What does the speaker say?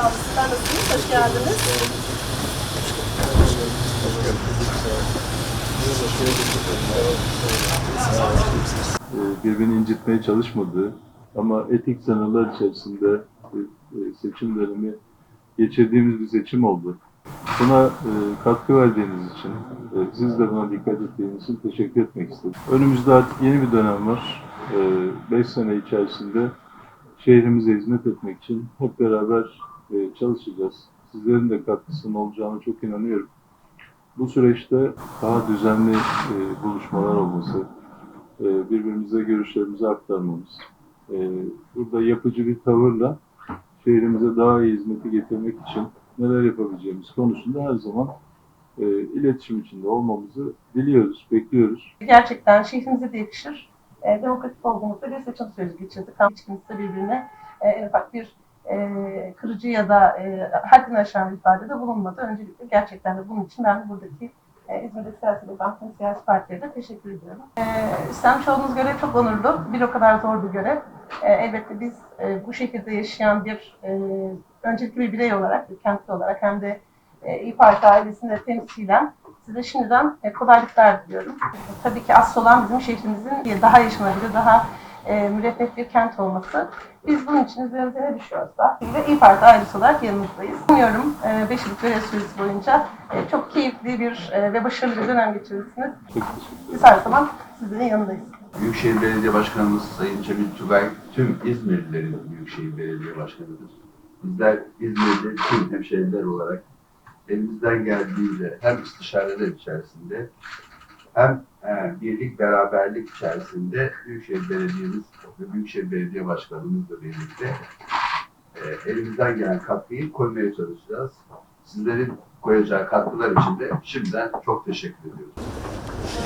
Hoş geldiniz. e, birbirini incitmeye çalışmadığı ama etik sınırlar içerisinde e, e, seçim dönemi geçirdiğimiz bir seçim oldu. Buna e, katkı verdiğiniz için, siz de buna dikkat ettiğiniz için teşekkür etmek istedim. Önümüzde artık yeni bir dönem var. 5 sene içerisinde şehrimize hizmet etmek için hep beraber e, çalışacağız. Sizlerin de katkısının olacağını çok inanıyorum. Bu süreçte daha düzenli e, buluşmalar olması, e, birbirimize görüşlerimizi aktarmamız, burada yapıcı bir tavırla şehrimize daha iyi hizmeti getirmek için neler yapabileceğimiz konusunda her zaman iletişim içinde olmamızı diliyoruz, bekliyoruz. Gerçekten şehrimize de yakışır. E, demokratik olduğumuzda bir seçim süreci geçirdik. Ama hiç kimse birbirine e, en ufak bir e, kırıcı ya da e, haddini aşan bir ifadede bulunmadı. Öncelikle gerçekten de bunun için ben buradaki e, İzmir'de yapan tüm siyasi partilere de teşekkür ediyorum. E, üstlenmiş olduğunuz görev çok onurlu. Bir o kadar zor bir görev. E, elbette biz e, bu şehirde yaşayan bir e, öncelikli bir birey olarak, bir kentli olarak hem de e, İYİ Parti ailesinde temsilen size şimdiden e, kolaylıklar diliyorum. Tabii ki asıl olan bizim şehrimizin daha yaşanabilir, daha e, müreffeh bir kent olması. Biz bunun için üzerimize ne düşüyorsa ve İYİ Parti ailesi olarak yanınızdayız. Umuyorum 5 yıllık görev süresi boyunca e, çok keyifli bir e, ve başarılı bir dönem geçirirsiniz. Biz her zaman sizlerin yanındayız. Büyükşehir Belediye Başkanımız Sayın Cemil Tugay tüm İzmirlilerin Büyükşehir Belediye Başkanıdır. Bizler İzmir'de tüm hemşehriler olarak elimizden geldiğince hem istişareler içerisinde hem e, birlik beraberlik içerisinde Büyükşehir Belediye'miz ve Büyükşehir Belediye Başkanımızla birlikte e, elimizden gelen katkıyı koymaya çalışacağız. Sizlerin koyacağı katkılar için de şimdiden çok teşekkür ediyoruz.